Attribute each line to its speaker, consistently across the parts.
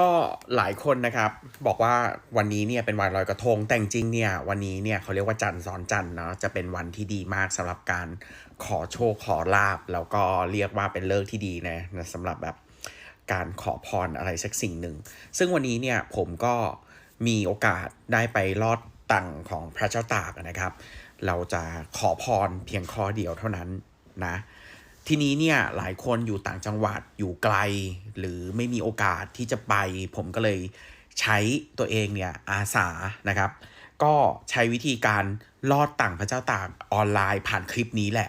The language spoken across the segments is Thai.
Speaker 1: ก็หลายคนนะครับบอกว่าวันนี้เนี่ยเป็นวันลอยกระทงแต่จริงเนี่ยวันนี้เนี่ยเขาเรียกว่าจันทร์ซ้อนจันทร์เนาะจะเป็นวันที่ดีมากสำหรับการขอโชคขอลาบ แล้วก็เรียกว่าเป็นเลิกที่ดีนะนะสำหรับแบบการขอพรอะไรสักสิ่งหนึ่ง ซึ่งวันนี้เนี่ยผมก็มีโอกาสได้ไปลอดตังของพระเจ้าตากนะครับ เราจะขอพรเพียงข้อเดียวเท่านั้นนะ ทีนี้เนี่ยหลายคนอยู่ต่างจังหวัดอยู่ไกล หรือไม่มีโอกาสที่จะไป ผมก็เลยใช้ตัวเองเนี่ยอาสานะครับ ก็ใช้วิธีการลอดต่างพระเจ้าตากออนไลน์ผ่านคลิปนี้แหละ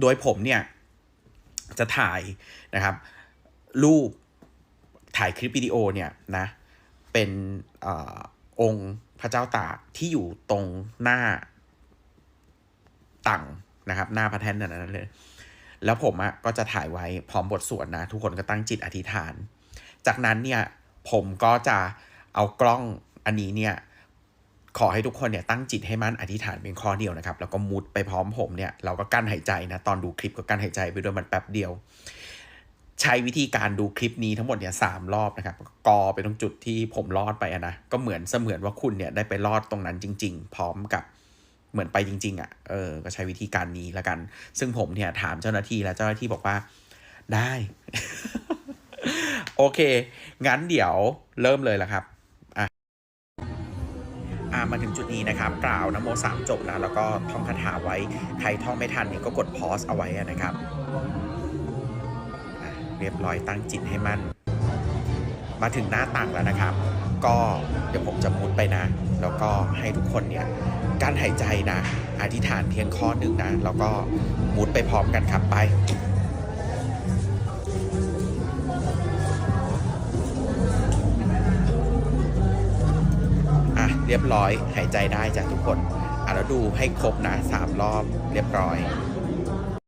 Speaker 1: โดยผมเนี่ยจะถ่ายนะครับ รูปถ่ายคลิปวิดีโอเนี่ยนะเป็นอองค์พระเจ้าตากที่อยู่ตรงหน้าต่าง นะครับ หน้าพระแท่นนั้นเลย แล้วผมอะก็จะถ่ายไว้พร้อมบทสวดนะ ทุกคนก็ตั้งจิตอธิษฐาน จากนั้นเนี่ยผมก็จะเอากล้องอันนี้เนี่ยขอให้ทุกคนเนี่ยตั้งจิตให้มั่นอธิษฐานเป็นข้อเดียวนะครับ แล้วก็มุดไปพร้อมผมเนี่ยเราก็กั้นหายใจนะ ตอนดูคลิปก็กั้นหายใจไปด้วยมันแป๊บเดียว ใช้วิธีการดูคลิปนี้ทั้งหมดเนี่ยสามรอบนะครับ กอไปตรงจุดที่ผมลอดไปะนะก็เหมือนเสมือนว่าคุณเนี่ยได้ไปลอดตรงนั้นจริง ๆ พร้อมกับ เหมือนไปจริง ๆอะ่ะเออก็ใช้วิธีการนี้แล้วกัน ซึ่งผมเนี่ยถามเจ้าหน้าที่แล้วเจ้าหน้าที่บอกว่าได้ โอเค งั้นเดี๋ยวเริ่มเลยละครับอะอ่ามาถึงจุดนี้นะครับกล่าวนะโมสามจบนะแล้วก็ท่องคาถาไว้ ใครท่องไม่ทันนี่ก็กดพอสเอาไว้นะครับ เรียบร้อยตั้งจิตให้มั่น มาถึงหน้าต่างแล้วนะครับ ก็เดี๋ยวผมจะมุดไปนะ แล้วก็ให้ทุกคนเนี่ยกั้นหายใจนะ อธิษฐานเพียงข้อหนึ่งนะ แล้วก็มุดไปพร้อมกันครับไปอะเรียบร้อยหายใจได้จ้ะทุกคนอะแล้วดูให้ครบนะสามรอบเรียบร้อย